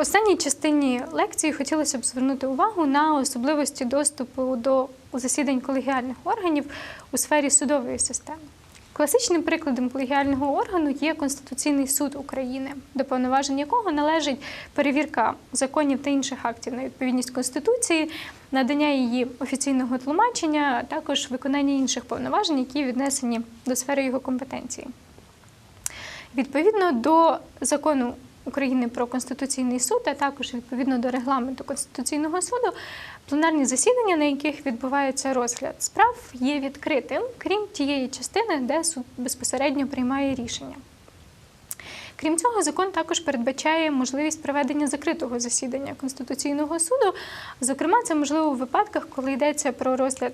Останній частині лекції хотілося б звернути увагу на особливості доступу до засідань колегіальних органів у сфері судової системи. Класичним прикладом колегіального органу є Конституційний суд України, до повноважень якого належить перевірка законів та інших актів на відповідність Конституції, надання її офіційного тлумачення, а також виконання інших повноважень, які віднесені до сфери його компетенції. Відповідно до закону України про Конституційний суд, а також відповідно до регламенту Конституційного суду, пленарні засідання, на яких відбувається розгляд справ, є відкритим, крім тієї частини, де суд безпосередньо приймає рішення. Крім цього, закон також передбачає можливість проведення закритого засідання Конституційного суду. Зокрема, це можливо у випадках, коли йдеться про розгляд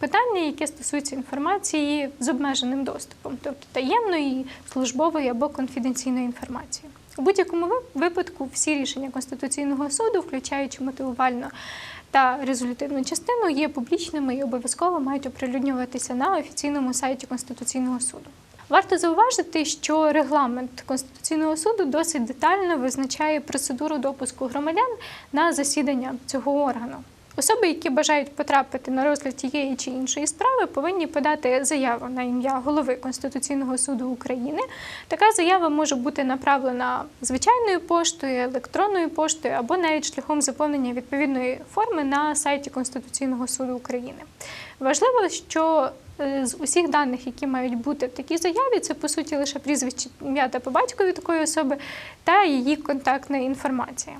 питання, яке стосується інформації з обмеженим доступом, тобто таємної, службової або конфіденційної інформації. У будь-якому випадку всі рішення Конституційного суду, включаючи мотивувальну та резолютивну частину, є публічними і обов'язково мають оприлюднюватися на офіційному сайті Конституційного суду. Варто зауважити, що регламент Конституційного суду досить детально визначає процедуру допуску громадян на засідання цього органу. Особи, які бажають потрапити на розгляд тієї чи іншої справи, повинні подати заяву на ім'я голови Конституційного суду України. Така заява може бути направлена звичайною поштою, електронною поштою або навіть шляхом заповнення відповідної форми на сайті Конституційного суду України. Важливо, що е, з усіх даних, які мають бути в такій заяві, це по суті лише прізвище, ім'я та по батькові такої особи та її контактна інформація.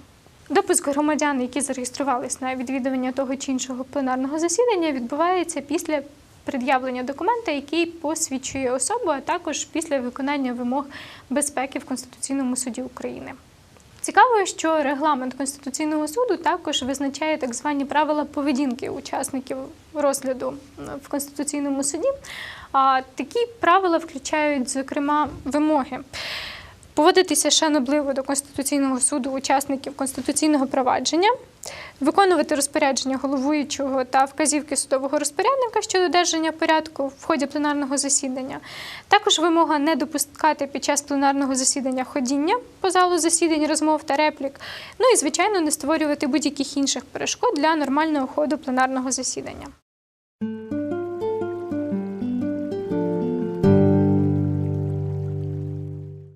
Допуск громадян, які зареєструвались на відвідування того чи іншого пленарного засідання, відбувається після пред'явлення документа, який посвідчує особу, а також після виконання вимог безпеки в Конституційному суді України. Цікаво, що регламент Конституційного суду також визначає так звані правила поведінки учасників розгляду в Конституційному суді. А такі правила включають, зокрема, вимоги. Поводитися шанобливо до Конституційного суду учасників конституційного провадження, виконувати розпорядження головуючого та вказівки судового розпорядника щодо додержання порядку в ході пленарного засідання. Також вимога не допускати під час пленарного засідання ходіння по залу засідань, розмов та реплік. Ну і звичайно не створювати будь-яких інших перешкод для нормального ходу пленарного засідання.